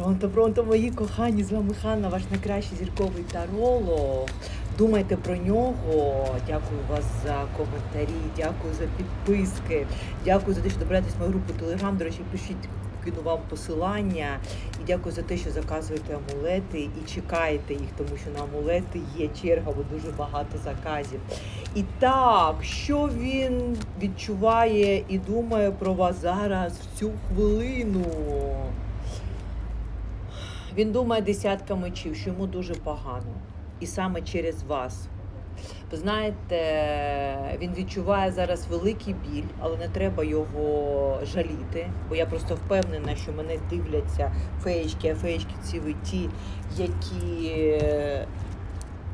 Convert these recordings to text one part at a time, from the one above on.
Пронто, пронто, мої кохані, з вами Ханна, ваш найкращий зірковий таролог. Думайте про нього. Дякую вас за коментарі, дякую за підписки, дякую за те, що добираєтесь в мою групу Телеграм. До речі, пишіть, кину вам посилання. І дякую за те, що заказуєте амулети і чекаєте їх, тому що на амулети є черга, бо дуже багато заказів. І так, що він відчуває і думає про вас зараз в цю хвилину? Він думає десятка мечів, що йому дуже погано. І саме через вас. Ви знаєте, він відчуває зараз великий біль, але не треба його жаліти. Бо я просто впевнена, що мене дивляться феєчки, а феєчки ці ви ті, які е,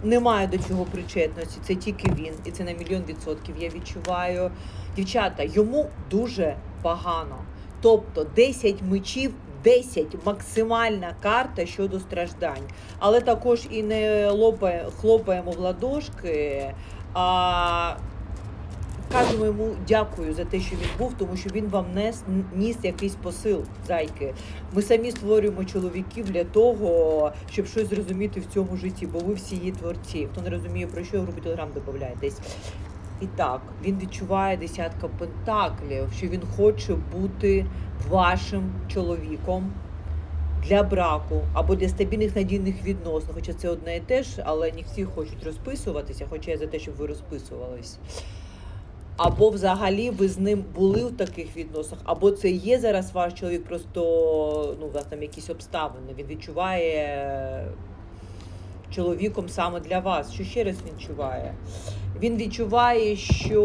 не мають до цього причетності. Це тільки він, і це на мільйон відсотків. Я відчуваю. Дівчата, йому дуже погано. Тобто 10 мечів, 10 максимальна карта щодо страждань. Але також і не лопає, хлопаємо в ладошки, а кажемо йому дякую за те, що він був, тому що він вам нес, ніс якийсь посил, зайки. Ми самі створюємо чоловіків для того, щоб щось зрозуміти в цьому житті, бо ви всі є творці. Хто не розуміє, про що в групі Телеграм додаєтесь. І так, він відчуває десятка пентаклів, що він хоче бути вашим чоловіком для браку або для стабільних надійних відносин. Хоча це одне і те ж, але не всі хочуть розписуватися, хоча я за те, щоб ви розписувались. Або взагалі ви з ним були в таких відносинах, або це є зараз ваш чоловік, просто ну, у вас там якісь обставини. Він відчуває чоловіком саме для вас. Що ще раз відчуває? Він відчуває, що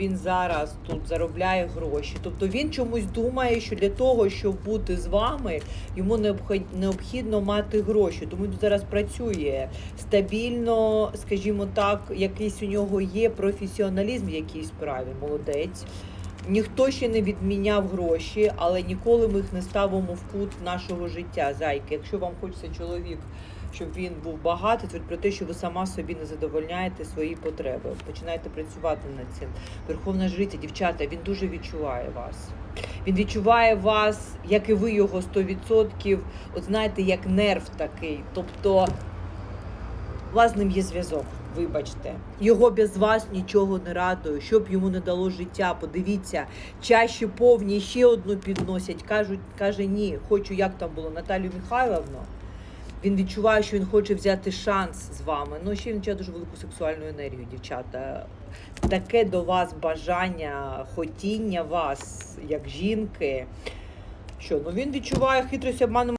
він зараз тут заробляє гроші. Тобто він чомусь думає, що для того, щоб бути з вами, йому необхід- необхідно мати гроші. Тому він зараз працює стабільно, скажімо так, якийсь у нього є професіоналізм в якійсь справі. Молодець. Ніхто ще не відміняв гроші, але ніколи ми їх не ставимо в кут нашого життя. Зайки, якщо вам хочеться чоловік, щоб він був багатий, це про те, що ви сама собі не задовольняєте свої потреби. Починайте працювати над цим. Верховна жриця, дівчата, він дуже відчуває вас. Він відчуває вас, як і ви його 100%, от знаєте, як нерв такий. Тобто у вас з ним є зв'язок. Вибачте, його без вас нічого не радує, щоб йому не дало життя. Подивіться, чаще повні ще одну підносять. кажуть, каже ні, хочу, як там було Наталію Михайловну. Він відчуває, що він хоче взяти шанс з вами. Ну ще він відчуває дуже велику сексуальну енергію, дівчата. Таке до вас бажання, хотіння вас, як жінки. Що ну він відчуває хитрість обманом.